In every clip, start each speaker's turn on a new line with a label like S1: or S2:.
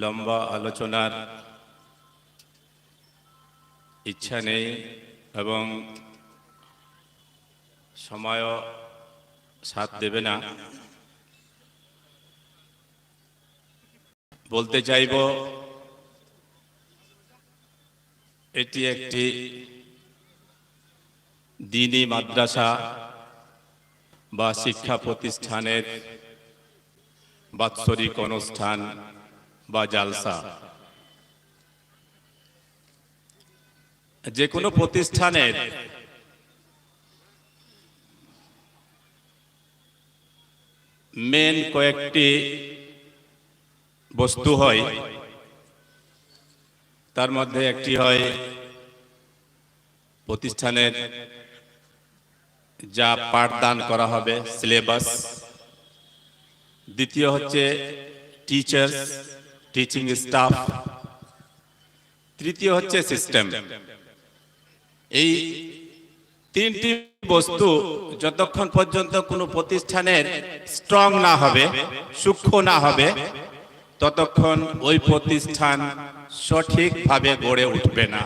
S1: লম্বা আলোচনার ইচ্ছা নেই এবং সময়ও সাথ দেবে না। বলতে চাইব, এটি একটি দিনী মাদ্রাসা বা শিক্ষা প্রতিষ্ঠানের বাৎসরিক অনুষ্ঠান। বা জালসা। যে কোনো প্রতিষ্ঠানের মেন কয়েকটি বস্তু হয়। তার মধ্যে একটি হয় প্রতিষ্ঠানের যা পাঠদান করা হবে, সিলেবাস। দ্বিতীয় হচ্ছে টিচার্স টিচিং স্টাফ তৃতীয় হচ্ছে সিস্টেম এই তিনটি বস্তু যতক্ষণ পর্যন্ত কোনো প্রতিষ্ঠানের স্ট্রং না হবে, সূক্ষ্ম না হবে, ততক্ষণ ওই প্রতিষ্ঠান সঠিকভাবে গড়ে উঠবে না।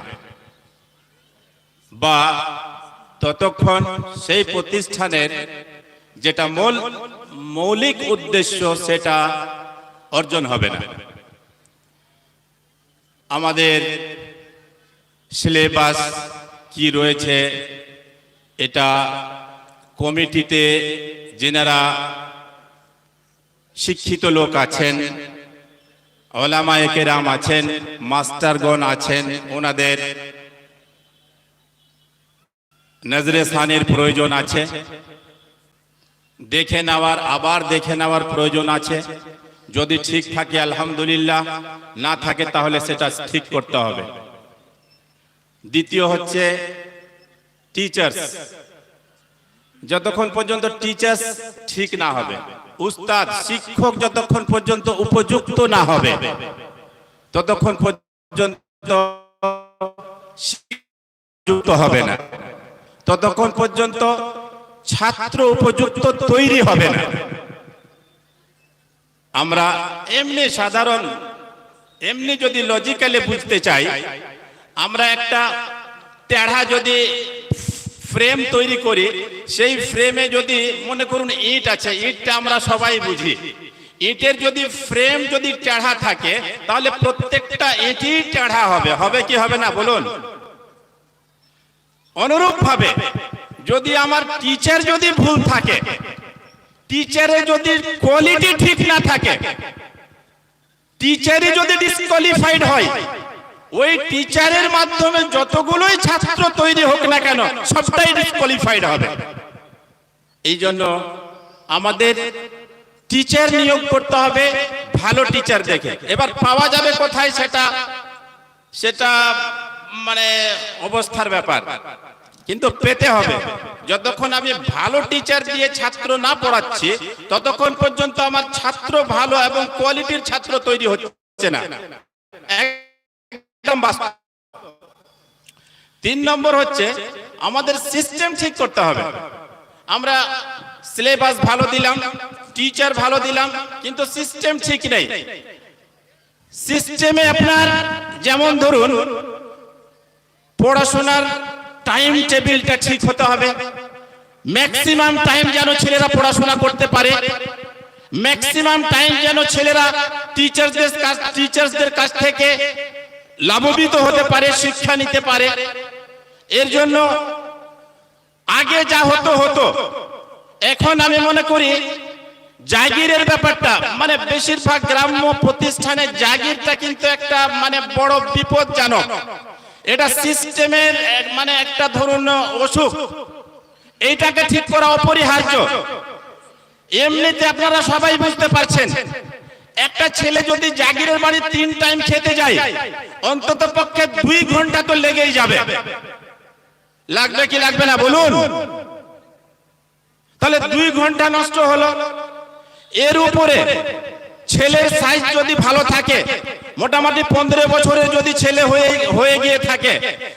S1: বা ততক্ষণ সেই প্রতিষ্ঠানের যেটা মূল, মৌলিক উদ্দেশ্য সেটা অর্জন হবে না। আমাদের সিলেবাস কি রয়েছে, এটা কমিটিতে যেনারা শিক্ষিত লোক আছেন ওলামায়কেরাম আছেন, মাস্টারগণ আছেন, ওনাদের নজরে সানের প্রয়োজন আছে, দেখে নেওয়ার, আবার দেখে নেওয়ার প্রয়োজন আছে। যদি ঠিক থাকে, আলহামদুলিল্লাহ। না থাকে, তাহলে সেটা ঠিক করতে হবে। দ্বিতীয় হচ্ছে টিচার্স যতক্ষণ পর্যন্ত টিচার্স ঠিক না হবে, উস্তাদ, শিক্ষক যতক্ষণ পর্যন্ত উপযুক্ত না হবে, ততক্ষণ পর্যন্ত যুক্ত হবে না। ততক্ষণ পর্যন্ত ছাত্র উপযুক্ত তৈরি হবে না। আমরা এমনি সাধারণ, এমনি যদি লজিক্যালি বুঝতে চাই, আমরা একটা টেড়া যদি ফ্রেম তৈরি করি, সেই ফ্রেমে যদি মনে করুন ইট আছে, ইটটা আমরা সবাই বুঝি। ইটের যদি ফ্রেম যদি টেড়া থাকে, তাহলে প্রত্যেকটা ইটই টেড়া হবে। হবে কি হবে না, বলুন? অনুরূপভাবে, যদি আমার টিচার যদি ভুল থাকে টিচারে যদি কোয়ালিটি ঠিক না থাকে টিচারে যদি ডিসকোয়ালিফাইড হয়, ওই টিচারের মাধ্যমে যতগুলোই ছাত্র তৈরি হোক না কেন, সবটাই ডিসকোয়ালিফাইড হবে। এই জন্য আমাদের টিচার নিয়োগ করতে হবে ভালো টিচার দেখে। এবার পাওয়া যাবে কোথায় সেটা সেটা মানে অবস্থার ব্যাপার। কিন্তু পেতে হবে। যতক্ষণ আমি ভালো টিচার দিয়ে ছাত্র না পড়াচ্ছি, ততক্ষণ পর্যন্ত আমার ছাত্র ভালো এবং কোয়ালিটির ছাত্র তৈরি হচ্ছে না। তিন নম্বর হচ্ছে, আমাদের সিস্টেম ঠিক করতে হবে। আমরা সিলেবাস ভালো দিলাম টিচার ভালো দিলাম, কিন্তু সিস্টেম ঠিক নেই। সিস্টেমে আপনার যেমন ধরুন, পড়াশোনার টাইম টেবিলটা ঠিক হতে হবে। ম্যাক্সিমাম টাইম যেন ছেলেরা পড়াশোনা করতে পারে। ম্যাক্সিমাম টাইম যেন ছেলেরা টিচারদের কাছ টিচার্সদের কাছ থেকে লাভবিত হতে পারে শিক্ষা নিতে পারে। এর জন্য আগে যা হতো হতো। এখন আমি মনে করি জাগিরের ব্যাপারটা মানে বেশিরভাগ গ্রাম্য প্রতিষ্ঠানে জাগিরটা কিন্তু একটা মানে বড় বিপদজনক এটা সিস্টেমের মানে একটা ধরুন অসুখ। এইটাকে ঠিক করা অপরিহার্য। এমনিতে আপনারা সবাই বুঝতে পারছেন। একটা ছেলে যদি জাগিরের বাড়ি তিন টাইম খেতে যায় অন্তত পক্ষে দুই ঘণ্টা তো লেগেই যাবে। লাগবে কি লাগবে না বলুন। তাহলে দুই ঘণ্টা নষ্ট হলো। এর উপরে ছেলের সাইজ যদি ভালো থাকে মোটামুটি পনেরো বছরে যদি ছেলে হয়ে হয়ে গিয়ে থাকে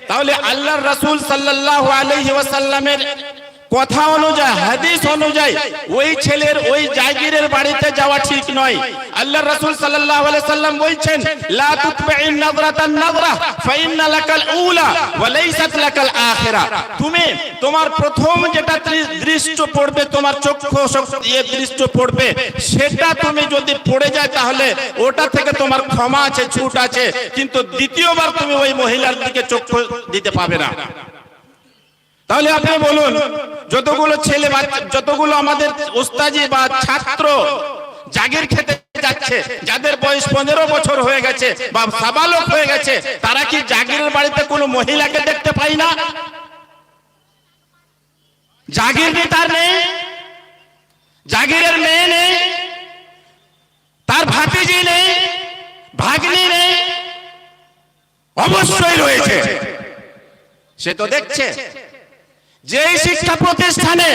S1: তাহলে আল্লাহর রাসূল সাল্লাল্লাহু আলাইহি ওয়াসাল্লামের কথা অনুযায়ী, হাদিস অনুযায়ী, ওই ছেলের, ওই জাগিরের বাড়িতে যাওয়া ঠিক নয়। আল্লাহ রাসূল সাল্লাল্লাহু আলাইহি সাল্লাম বলছেন, লা তুতবি'in নাযরাতান নাযরা, ফাইন্না লাকাল উলা ওয়া লাইসাত লাকাল আখিরা। তুমি তোমার প্রথম যেটা দৃশ্য পড়বে, তোমার চক্ষু এ দৃশ্য পড়বে। সেটা তুমি যদি পড়ে যায় তাহলে ওটা থেকে তোমার ক্ষমা আছে, ছুট আছে। কিন্তু দ্বিতীয়বার তুমি ওই মহিলার দিকে চক্ষু দিতে পাবে না। তাহলে আপনি বলুন, যতগুলো ছেলে বাচ্চা, যতগুলো আমাদের ওস্তাজি বা ছাত্র জাগির খেতে যাচ্ছে, যাদের বয়স পনেরো বছর হয়ে গেছে বা সাবালক হয়ে গেছে, তারা কি জাগিরের বাড়িতে কোনো মহিলাকে দেখতে পাই না? জাগির কি তার নেই? জাগিরের মেয়ে নেই? তার ভাতিজি নেই? ভাগ্নি নেই? অবশ্যই রয়েছে। সে তো দেখছে। যেই শিক্ষা প্রতিষ্ঠানে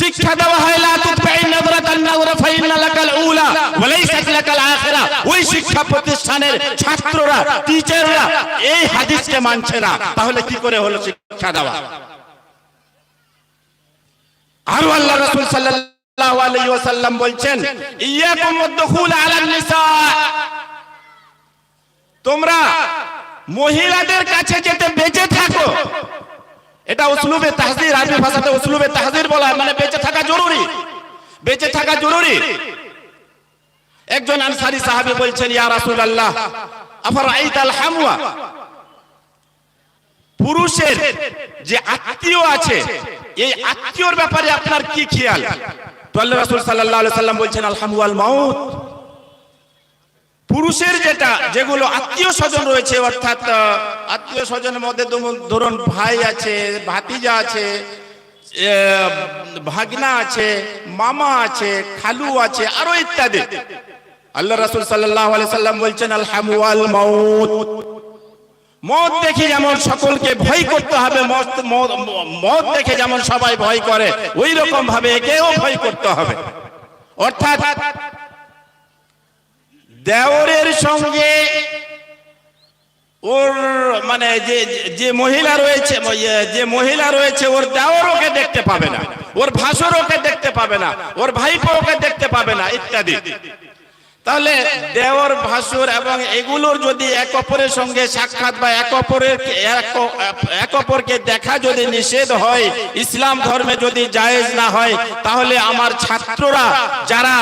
S1: শিক্ষা দেওয়া হয়, লা তুতবাইন নাযরাতান নাযরা ফাইন্না লাকাল উলা ওয়া লাইসাত লাকাল আখিরা। ওই শিক্ষা প্রতিষ্ঠানের ছাত্ররা, টিচাররা এই হাদিসকে মানছে না। তাহলে কি করে হলো শিক্ষা দেওয়া? আর আল্লাহ রাসূল সাল্লাল্লাহু আলাইহি ওয়াসাল্লাম বলছেন, ইয়াকুম ওয়াদখুল আলান নিসা। তোমরা মহিলাদের কাছে যেতে বেঁচে থাকো। এটা উসলুবে তাহজির আরবি ভাষাতে উসলুবে তাহজির বলা হয়, মানে বেঁচে থাকা জরুরি। বেঁচে থাকা জরুরি। একজন আনসারী সাহাবী বলছেন ইয়া রাসূলুল্লাহ আফরাইতাল হামওয়া? পুরুষের যে আত্মীয় আছে এই আত্মীয়র ব্যাপারে আপনার কি খেয়াল? তো আল্লাহ রাসূল সাল্লাল্লাহু আলাইহি সাল্লাম বলছেন আল হামওয়াল মাউত। পুরুষের যেটা, যেগুলো আত্মীয় স্বজন রয়েছে, অর্থাৎ আত্মীয় স্বজনের মধ্যে ধরুন- ভাই আছে, ভাতিজা আছে ভাগনা আছে, মামা আছে, খালু আছে, আরও ইত্যাদি। আল্লাহ রাসুল সাল্লাম বলছেন আল হামওয়াল মাউত মদ দেখে যেমন সকলকে ভয় করতে হবে মদ দেখে যেমন সবাই ভয় করে ওই রকম ভাবে একেও ভয় করতে হবে। অর্থাৎ দেওরের সঙ্গে ওর মানে যে যে মহিলা রয়েছে, যে মহিলা রয়েছে, ওর দেওর ওকে দেখতে পাবে না, ওর ভাসুর ওকে দেখতে পাবে না, ওর ভাইপো ওকে দেখতে পাবে না, ইত্যাদি। তাহলে দেওর, ভাসুর এবং এগুলোর যদি এক অপরের সঙ্গে সাক্ষাৎ বা এক অপরের এক অপরকে দেখা যদি নিষেধ হয়, ইসলাম ধর্মে যদি জায়েজ না হয়, তাহলে আমার ছাত্ররা যারা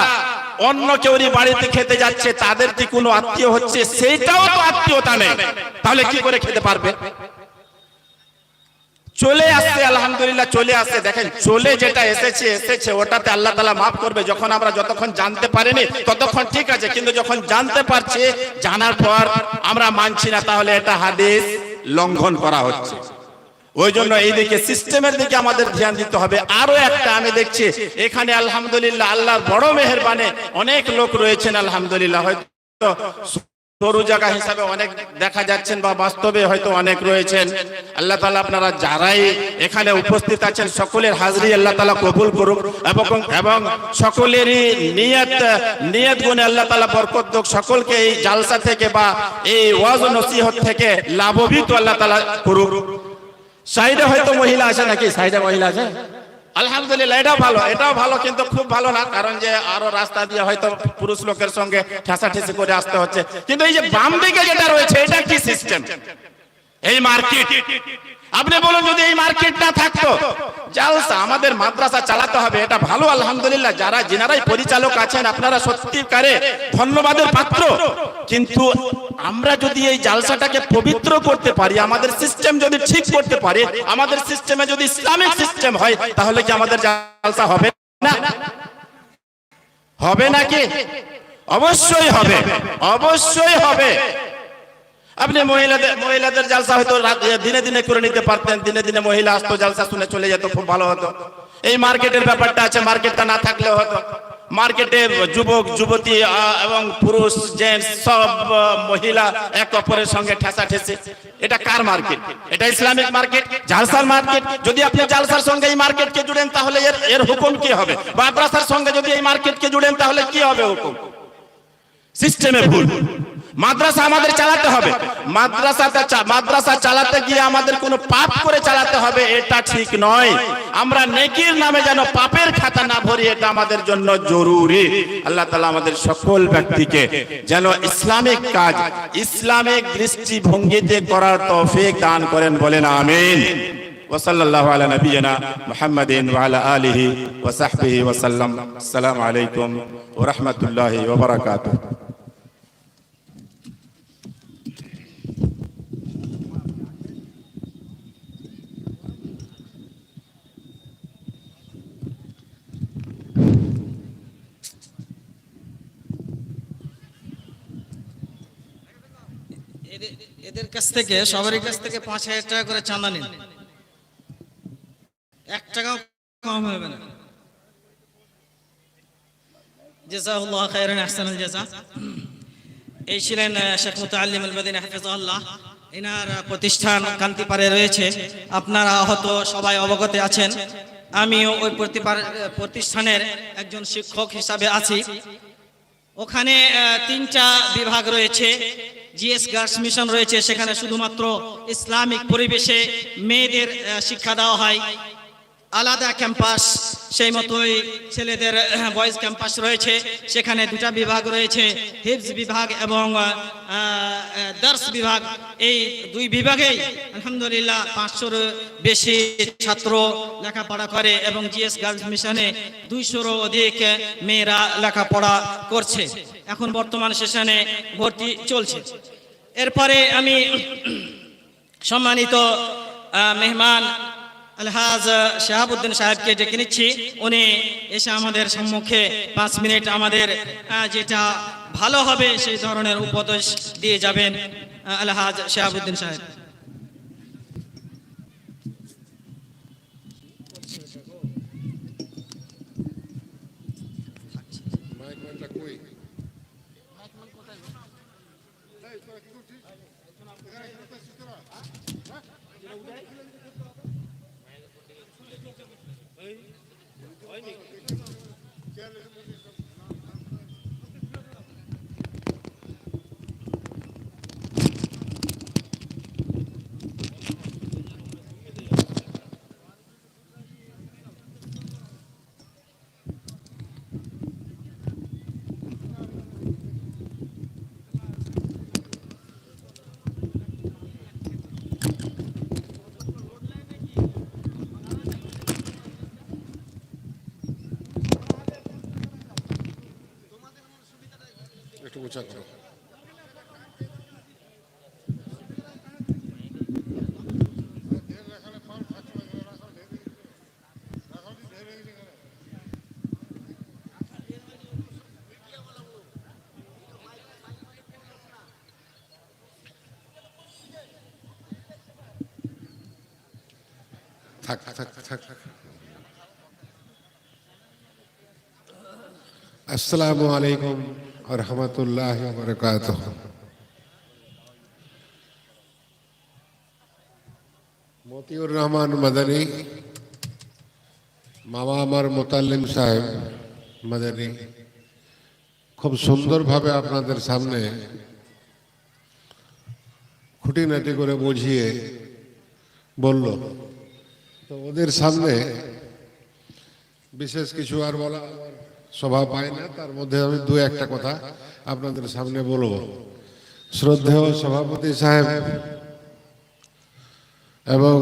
S1: অন্য কেউরি বাড়িতে খেতে যাচ্ছে, তাদের কি কোনো আত্মীয় হচ্ছে? সেইটাও তো আত্মীয়তা নেই। তাহলে কি করে খেতে পারবে? চলে আসছে, আলহামদুলিল্লাহ চলে আসছে। দেখেন, চলে যেটা এসেছে এসেছে, ওটাতে আল্লাহ তালা মাফ করবে। যখন আমরা যতক্ষণ জানতে পারিনি, ততক্ষণ ঠিক আছে, কিন্তু যখন জানতে পারছে, জানার পর আমরা মানছি না, তাহলে এটা হাদিস লঙ্ঘন করা হচ্ছে। ওই জন্য এই দিকে সিস্টেমের দিকে আমাদের ধ্যান দিতে হবে। আরও একটা আমি দেখছি এখানে আলহামদুলিল্লাহ আল্লাহর বড় মেহেরবানে অনেক লোক রয়েছেন আলহামদুলিল্লাহ। হয়তো সরু জায়গা হিসাবে অনেক দেখা যাচ্ছেন বা বাস্তবে হয়তো অনেক রয়েছেন। আল্লাহ তালা আপনারা যারাই এখানে উপস্থিত আছেন সকলের হাজরি আল্লাহ তালা কবুল করুক এবং এবং সকলেরই নিয়ত নিয়ত গুণে আল্লাহ তালা বরকত দুক। সকলকে এই জালসা থেকে বা এই ওয়াজ নসিহত থেকে লাভবিত আল্লাহ তালা করুক। সাইডে হয়তো মহিলা আছে নাকি? সাইডে মহিলা আছে? আলহামদুলিল্লাহ, এটাও ভালো এটাও ভালো, কিন্তু খুব ভালো না, কারণ যে আরও রাস্তা দিয়ে হয়তো পুরুষ লোকের সঙ্গে ঠেসাঠেসি করে আসতে হচ্ছে। কিন্তু এই যে বাম দিকে যেটা রয়েছে, এটা কি সিস্টেম এই মার্কেট আপনি বলুন, যদি এই মার্কেট না থাকতো জালসা আমাদের মাদ্রাসা চালাতে হবে, এটা ভালো, আলহামদুলিল্লাহ। যারা, যিনারাই পরিচালক আছেন, আপনারা সত্যিকারে ধন্যবাদের পাত্র। কিন্তু আমরা যদি এই জালসাটাকে পবিত্র করতে পারি, আমাদের সিস্টেম যদি ঠিক করতে পারি, আমাদের সিস্টেমে যদি ইসলামিক সিস্টেম হয়, তাহলে কি আমাদের জালসা হবে না? হবে নাকি অবশ্যই হবে অবশ্যই হবে। আপনি মহিলাদের মহিলাদের জালসা হয়তো দিনে দিনে করে নিতে পারতেন, দিনে দিনে মহিলা আসতো, জালসা শুনে চলে যেত, খুব ভালো হতো। এই মার্কেটের ব্যাপারটা আছে মার্কেটটা না থাকলে হতো। মার্কেটে যুবক, যুবতী এবং পুরুষ, জেন্টস, সব মহিলা এক অপরের সঙ্গে ঠেসা ঠেসে। এটা কার মার্কেট? এটা ইসলামিক মার্কেট? জালসার মার্কেট? যদি আপনি জালসার সঙ্গে এই মার্কেটকে জুড়েন, তাহলে এর এর হুকুম কি হবে? মাদ্রাসার সঙ্গে যদি এই মার্কেটকে জুড়েন, তাহলে কি হবে হুকুম? সিস্টেমে ভুল। মাদ্রাসা আমাদের চালাতে হবে মাদ্রাসাটা চা- মাদ্রাসা চালাতে গিয়ে আমাদের কোনো পাপ করে চালাতে হবে এটা ঠিক নয় আমরা নেকির নামে যেন পাপের খাতা না ভরি এটা আমাদের জন্য জরুরি আল্লাহ তালা আমাদের সকল ব্যক্তিকে যেন ইসলামিক কাজ ইসলামিক দৃষ্টিভঙ্গিতে করার তৌফিক দান করেন বলেন আমিন وصلى الله على نبينا محمد وعلى آله وصحبه وسلم السلام عليكم ورحمة الله وبركاته
S2: এদের- কাছ থেকে, সবারই কাছ থেকে পাঁচ হাজার টাকা করে চাঁদা নিন। এক টাকাও কম হবে না। এই ছিলেন এনার প্রতিষ্ঠান কান্তিপাড়ে রয়েছে। আপনারা হয়তো সবাই অবগত আছেন। আমিও ওই প্রতিষ্ঠানের একজন শিক্ষক হিসাবে আছি। ওখানে তিনটা বিভাগ রয়েছে। জিএস গার্লস মিশন রয়েছে সেখানে শুধুমাত্র ইসলামিক পরিবেশে মেয়েদের শিক্ষা দেওয়া হয়। আলাদা ক্যাম্পাস সেই মতোই ছেলেদের বয়েজ ক্যাম্পাস রয়েছে। সেখানে দুটা বিভাগ রয়েছে হিফজ বিভাগ এবং দার্স বিভাগ। এই দুই বিভাগেই আলহামদুলিল্লাহ পাঁচশোর বেশি ছাত্র লেখাপড়া করে এবং জিএস গার্লস মিশনে দুইশোরও অধিক মেয়েরা লেখাপড়া করছে। এখন বর্তমান সেশনে ভর্তি চলছে। এরপরে আমি সম্মানিত মেহমান আলহাজ শাহাবুদ্দিন সাহেবকে ডেকে নিচ্ছি। উনি এসে আমাদের সম্মুখে পাঁচ মিনিট আমাদের যেটা ভালো হবে সেই ধরনের উপদেশ দিয়ে যাবেন আলহাজ শাহাবুদ্দিন সাহেব।
S3: একটু থাক থাক থাক আসসালামু আলাইকুম রহমতুল্লাহ বরকাত মতিউর রহমান মাদানী মামা আমার মোতাল্লিম সাহেব মাদানী, খুব সুন্দরভাবে আপনাদের সামনে খুঁটিনাটি করে বুঝিয়ে বলল তো ওদের সামনে বিশেষ কিছু আর বলা শোভা পায় না। তার মধ্যে আমি দু একটা কথা আপনাদের সামনে বলব। শ্রদ্ধেয় সভাপতি সাহেব এবং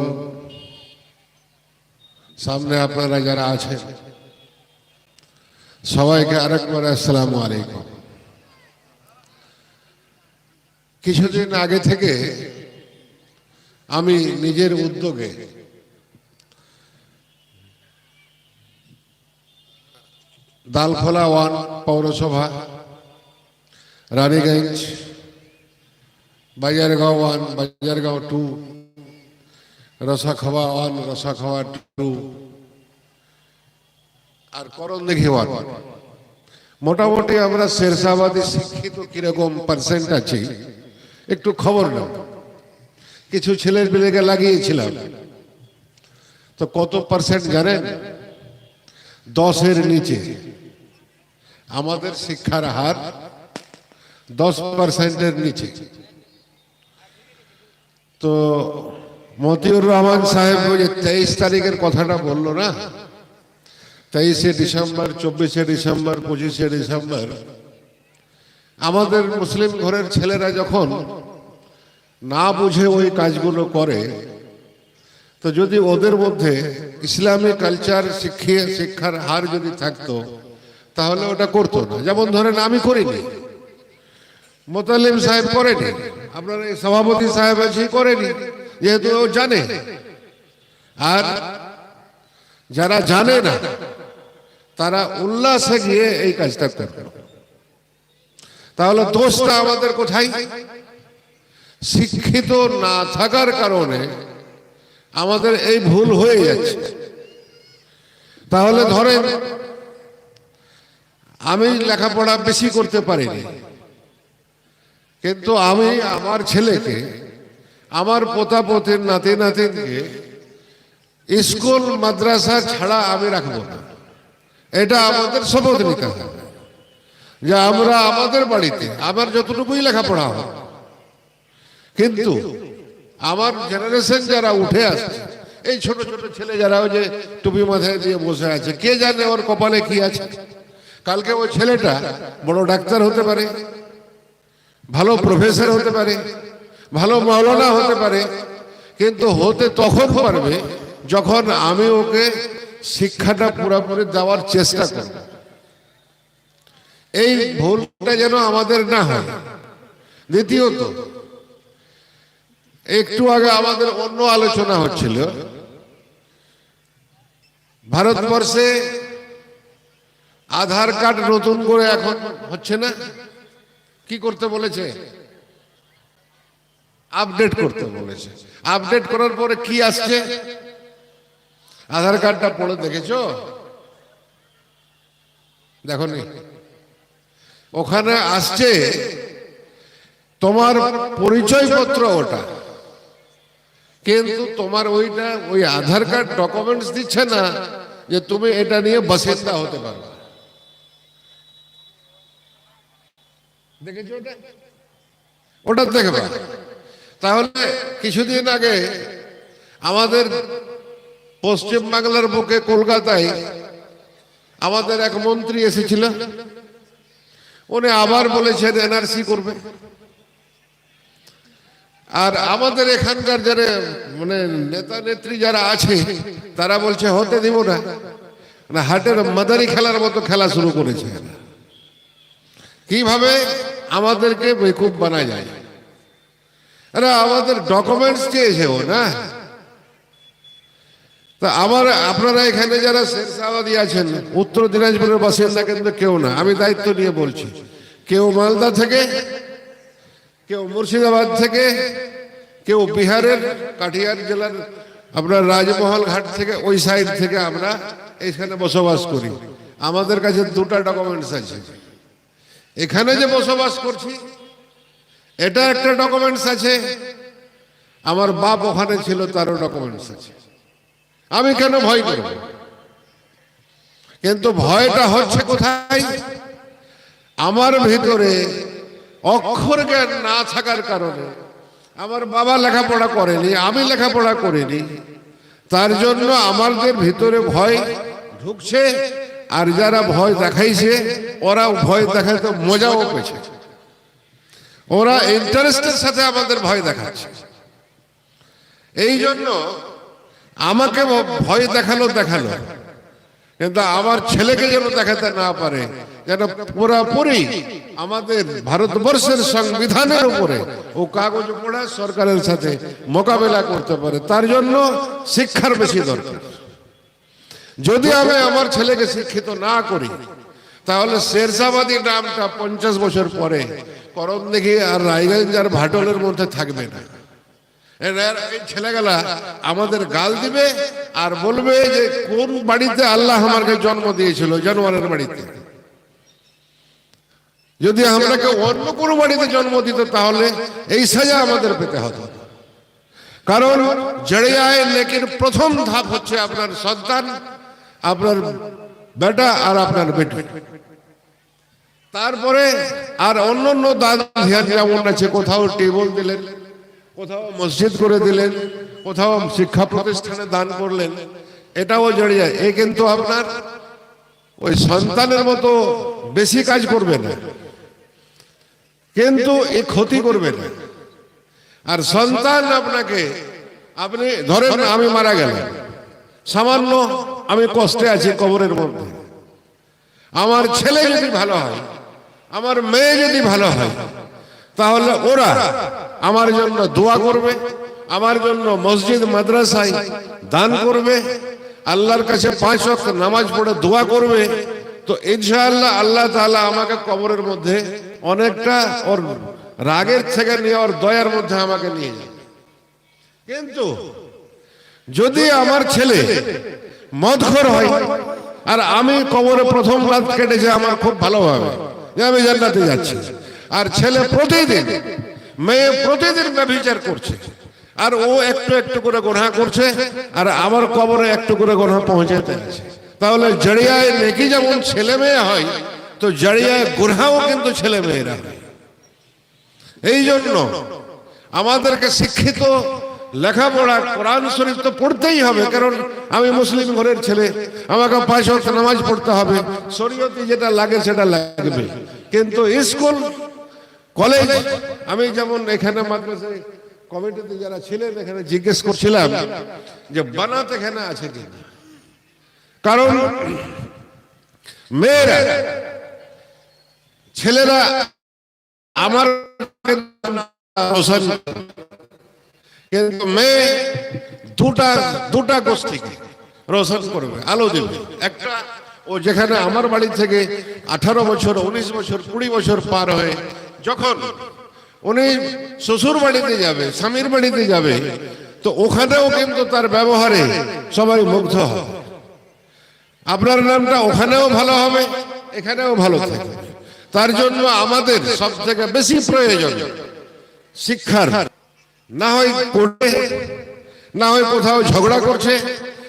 S3: সামনে আপনারা যারা আছেন, সবাইকে আরেকবার আসসালামু আলাইকুম। কিছুদিন আগে থেকে আমি নিজের উদ্যোগে দালখোলা ওয়ান পৌরসভা, Raniganj, Bazargaon one, Bazargaon two Rasakhowa one Rasakhowa two আর করণ দেখি ওয়ান। মোটামুটি আমরা শেরশাবাদী শিক্ষিত কীরকম পার্সেন্ট আছি, একটু খবর নাও। কিছু ছেলের পেলেকে লাগিয়েছিলাম। তো কত পার্সেন্ট জানেন? দশের নিচে। আমাদের শিক্ষার হার দশ পার্সেন্টের নিচে। তো মতিউর রহমান সাহেব যে তেইশ তারিখের কথাটা বলল না? তেইশে ডিসেম্বর, চব্বিশে ডিসেম্বর, পঁচিশে ডিসেম্বর। আমাদের মুসলিম ঘরের ছেলেরা যখন না বুঝে ওই কাজগুলো করে তো যদি ওদের মধ্যে ইসলামী কালচার শিখিয়ে শিক্ষার হার যদি থাকতো, তাহলে ওটা করতো না। যেমন ধরেন আমি করিনি। মোতালিম সাহেব করেনি। আপনার এই সভাপতি সাহেব আছে, করেনি। যেহেতু ও জানে। আর যারা জানে না, তারা উল্লাসে গিয়ে এই কাজটা করবে তাহলে দোষটা আমাদের কোথায়? শিক্ষিত না থাকার কারণে আমাদের এই ভুল হয়ে যাচ্ছে। তাহলে ধরেন, আমি লেখাপড়া বেশি করতে পারিনি, কিন্তু আমি আমার ছেলেকে, আমার পোতা পোতির নাতি নাতিনকে স্কুল, মাদ্রাসা ছাড়া আমি রাখব না। এটা আমাদের শপথ নিতে হবে যে আমরা আমাদের বাড়িতে, আমার যতটুকুই লেখাপড়া হয় কিন্তু আমার জেনারেশন যারা উঠে আসছে এই ছোট ছোট ছেলে যারা ওই যে টুপি মাথায় দিয়ে বসে আছে, কে জানে ওর কপালে কি আছে? কালকে ওই ছেলেটা বড় ডাক্তার হতে পারে, ভালো প্রফেসর হতে পারে, ভালো মাওলানা হতে পারে, কিন্তু হতে তখন পারবে যখন আমি ওকে শিক্ষাটা পুরোপুরি দেওয়ার চেষ্টা করব। এই ভুলটা যেন আমাদের না হয়। দ্বিতীয়ত একটু আগে আমাদের অন্য আলোচনা হচ্ছিল। ভারতবর্ষে আধার কার্ড নতুন করে এখন হচ্ছে না? কি করতে বলেছে? আপডেট করতে বলেছে। আপডেট করার পরে কি আসছে? আধার কার্ডটা পড়ে দেখেছ? দেখো ওখানে আসছে তোমার পরিচয়পত্র ওটা। কিন্তু তোমার ওইটা, ওই আধার কার্ড ডকুমেন্টস দিচ্ছে না যে তুমি এটা নিয়ে বাসিন্দা হতে পারবে দেখেছ ওটা? ওটা দেখবে তাহলে কিছুদিন আগে আমাদের পশ্চিম বাংলার বুকে কলকাতায় আমাদের এক মন্ত্রী এসেছিল। উনি আবার বলেছেন এনআরসি করবে। আর আমাদের এখানকার যারা মানে নেতা নেত্রী যারা আছে, তারা বলছে, হতে দিব না। মানে হাটের মাদারি খেলার মতো খেলা শুরু করেছে। কীভাবে? আমাদেরকে বেকুব বানা যায়। আরে, আমাদের ডকুমেন্টস চেয়েছে ও, না? তা আমার, আপনারা এখানে যারা শেরশাবাদী আছেন, উত্তর দিনাজপুরের বাসিন্দা কিন্তু কেউ না। আমি দায়িত্ব নিয়ে বলছি, কেউ মালদা থেকে কেউ মুর্শিদাবাদ থেকে, কেউ বিহারের কাটিয়ার জেলার আপনার রাজমহল ঘাট থেকে, ওই সাইড থেকে আমরা এখানে বসবাস করি। আমাদের কাছে দুটা ডকুমেন্টস আছে। এখানে যে বসবাস করছি, এটা একটা ডকুমেন্টস আছে। আমার বাপ ওখানে ছিল, তারও ডকুমেন্টস আছে। আমি কেন ভয় করব? কিন্তু ভয়টা হচ্ছে কোথায়? আমার ভিতরে অক্ষর জ্ঞান না থাকার কারণে আমার বাবা লেখাপড়া করেনি, আমি লেখাপড়া করিনি। তার জন্য আমাদের ভিতরে ভয় ঢুকছে, আর যারা ভয় দেখাইছে ওরা ভয় দেখাতে মজাও পেয়েছে। ওরা ইন্টারেস্টের সাথে আমাদের ভয় দেখাচ্ছে। এই জন্য আমাকে ভয় দেখাল দেখাল। কিন্তু আমার ছেলেকে যেন দেখাতে না পারে যেন পুরাপুরি আমাদের ভারতবর্ষের সংবিধানের উপরে ও কাগজ পড়া সরকারের সাথে মোকাবেলা করতে পারে, তার জন্য শিক্ষার বেশি দরকার। যদি আমি আমার ছেলেকে শিক্ষিত না করি, তাহলে শেরশাবাদী নামটা পঞ্চাশ বছর পরে করম দেখি আর রায়গঞ্জ আর ভাটলের মধ্যে থাকবে না। ছেলেগুলা আমাদের গাল দিবে আর বলবে যে কোন বাড়িতে আল্লাহ আমাকে জন্ম দিয়েছিল, জানোয়ারের বাড়িতে। যদি আমরাকে অন্য কোনো বাড়িতে জন্ম দিত, তাহলে এই সাজা আমাদের পেতে হতো। কারণ জড়িয়ায় লেকের প্রথম ধাপ হচ্ছে আপনার সন্তান, আপনার বেটা আর আপনার বেটি। তারপরে আর অন্য অন্য ধ্যান যেমন আছে, কোথাও টেবল দিলেন, কোথাও মসজিদ করে দিলেন, কোথাও শিক্ষা প্রতিষ্ঠানে দান করলেন, এটাও জড়িয়ে যায় এ কিন্তু আপনার ওই সন্তানের মতো বেশি কাজ করবে না। কিন্তু এ ক্ষতি করবে না। আর সন্তান আপনাকে আপনি ধরেন আমি মারা গেলাম। সামান্য আমি কষ্টে আছি কবরের মধ্যে। আমার ছেলে যদি ভালো হয় আমার মেয়ে যদি ভালো হয় তাহলে ওরা আমার জন্য দোয়া করবে আমার জন্য মসজিদ মাদ্রাসায় দান করবে আল্লাহর কাছে পাঁচ ওয়াক্ত নামাজ পড়ে দোয়া করবে। তো ইনশাআল্লাহ আল্লাহ তাআলা আমাকে কবরের মধ্যে অনেকটা ওর রাগের থেকে নিয়ে ওর দয়ার মধ্যে আমাকে নিয়ে যাবে কিন্তু যদি আমার ছেলে মদখর হয় আর আমি কবরে প্রথম রাত কেটেছে, আমার খুব ভালোভাবে যে আমি জান্নাতে যাচ্ছি। আর ছেলে প্রতিদিন, মেয়ে প্রতিদিন ব্যভিচার করছে। আর ও একটু একটু করে গোনা করছে, আর আমার কবরে একটু করে গোনা পৌঁছাতে আছে। তাহলে জড়িয়ায় নেকি যেমন ছেলে মেয়ে হয় তো জড়িয়ায় গুনহাও কিন্তু ছেলে মেয়েরা এই জন্য আমাদেরকে শিক্ষিত, লেখাপড়া, কোরআন শরীফ তো পড়তেই হবে, কারণ আমি মুসলিম ঘরের ছেলে, আমাকে পাঁচ ওয়াক্ত নামাজ পড়তে হবে, শরীয়তে যেটা লাগে সেটা লাগবে। কিন্তু স্কুল, কলেজ, আমি যেমন এখানে মাদ্রাসায় কমিটিতে যারা ছিলেন, এখানে জিজ্ঞেস করছিলাম যে বানাত এখানে আছে কি কারণ মেয়েরা ছেলেরা আমার কিন্তু মেয়ে দুটা দুটা গোষ্ঠীকে রোশন করবে, আলো দেবে। একটা ও যেখানে আমার বাড়ি থেকে আঠারো বছর, উনিশ বছর, কুড়ি বছর পার হয়ে, যখন উনি শ্বশুর বাড়িতে যাবে, স্বামীর বাড়িতে যাবে, তো ওখানেও কিন্তু তার ব্যবহারে সবাই মুগ্ধ হবে। আপনার নামটা ওখানেও ভালো হবে, এখানেও ভালো থাকবে। তার জন্য আমাদের সব থেকে বেশি প্রয়োজন শিক্ষার। না হয় না হয় কোথাও ঝগড়া করছে।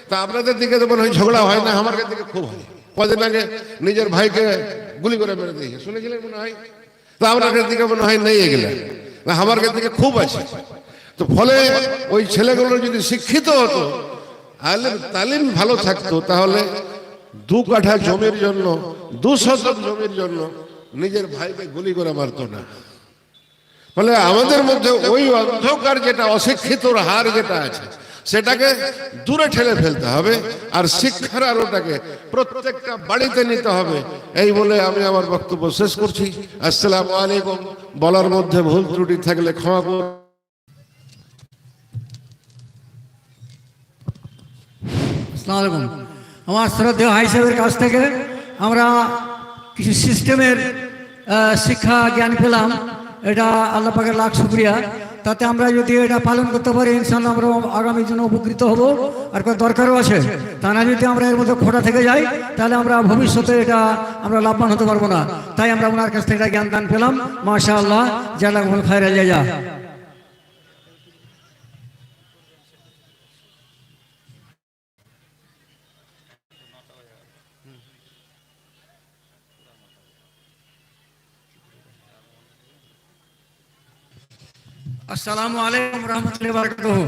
S3: তা আপনাদের দিকে তো মনে হয় ঝগড়া হয় না, আমার দিকে খুব হয়। কদিন আগে নিজের ভাইকে গুলি করে মেরে দিয়েছে, শুনেছিলেন মনে হয়? তা আপনাদের দিকে মনে হয় নেই এগুলা। না, আমার দিকে খুব আছে। তো ফলে ওই ছেলেগুলো যদি শিক্ষিত হতো তাহলে তালিম ভালো থাকতো, তাহলে দু কাঠা জমির জন্য, দু জমির জন্য নিজের ভাইকে গুলি করে মারতো না। ফলে আমাদের মধ্যে ওই অন্ধকার যেটা, অশিক্ষিতর হার যেটা আছে, সেটাকে দূরে ঠেলে ফেলতে হবে আর শিক্ষার আলোটাকে প্রত্যেকটা বাড়িতে নিতে হবে। এই বলে আমি আমার বক্তব্য শেষ করছি। আসসালামু আলাইকুম। বলার মধ্যে ভুল ত্রুটি থাকলে ক্ষমা করুন।
S4: আমার শ্রদ্ধেয় হাই সাহেবের কাছ থেকে আমরা কিছু সিস্টেমের শিক্ষা জ্ঞান পেলাম। এটা আল্লাহ পাকের লাখ শুক্রিয়া। তাতে আমরা যদি এটা পালন করতে পারি ইনশাল্লাহ আমরা আগামী জন্য উপকৃত হব। আর কোনো দরকারও আছে? তা না যদি আমরা এর মধ্যে খোটা থেকে যাই, তাহলে আমরা ভবিষ্যতে এটা আমরা লাভবান হতে পারব না। তাই আমরা ওনার কাছ থেকে এটা জ্ঞান দান পেলাম। মাশা আল্লাহ জালাক খায়রা জায়গা আসসালামু আলাইকুম রহমতুল্লাহ বারকাতুহু।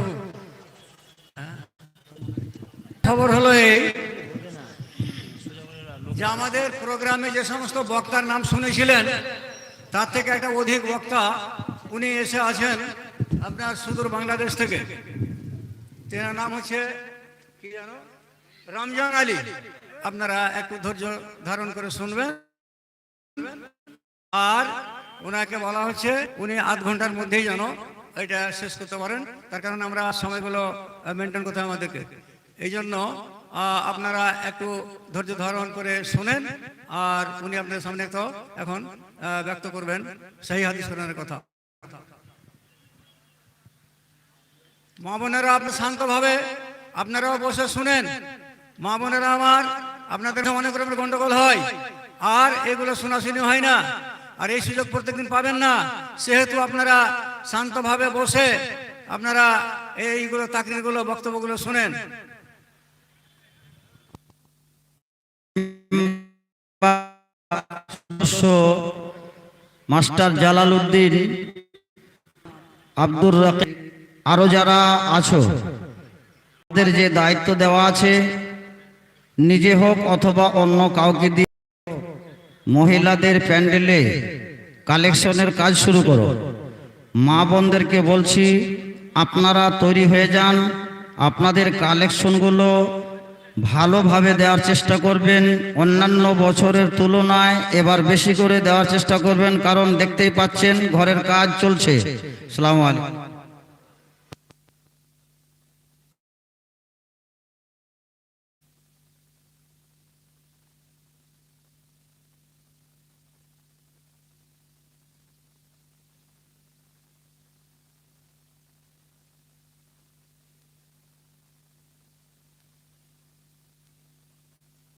S4: খবর হলো এই যে আমাদের প্রোগ্রামে যে সমস্ত বক্তার নাম শুনেছিলেন, তার থেকে একটা অধিক বক্তা উনি এসে আছেন আপনার সুদূর বাংলাদেশ থেকে। তেনার নাম হচ্ছে কি জানো রমজান আলী। আপনারা একটু ধৈর্য ধারণ করে শুনবেন। আর ওনাকে বলা হচ্ছে, উনি আধ ঘণ্টার মধ্যেই যেন এটা শেষ করতে পারেন। তার কারণে আমরা সময়গুলো মেনটেন করতে হবে আমাদেরকে। এই জন্য আপনারা একটু ধৈর্য ধারণ করে শোনেন, আর উনি আপনাদের সামনে তো এখন ব্যক্ত করবেন। সেই হাদিস কোরআনের কথা। মা বোনেরা, আপনি শান্তভাবে আপনারাও বসে শুনেন। মা বোনেরা আমার, আপনাদের অনেক রকমের গন্ডগোল হয়, আর এগুলো শোনাশুনি হয় না। আর এই সুযোগ প্রত্যেকদিন পাবেন না। সেহেতু আপনারা শান্তভাবে বসে আপনারা এইগুলো তাকরিরগুলো বক্তব্যগুলো শুনেন।
S5: মাস্টার জালাল উদ্দিন, আব্দুর রাকিব, আরও যারা আছো যে দায়িত্ব দেওয়া আছে, নিজে হোক অথবা অন্য কাউকে দিয়ে মহিলাদের প্যান্ডেলে কালেকশনের কাজ শুরু করো। মা বোনদেরকে বলছি, আপনারা তৈরি হয়ে যান, আপনাদের কালেকশনগুলো ভালোভাবে দেওয়ার চেষ্টা করবেন। অন্যান্য বছরের তুলনায় এবার বেশি করে দেওয়ার চেষ্টা করবেন, কারণ দেখতেই পাচ্ছেন ঘরের কাজ চলছে। সালামু আলাইকুম।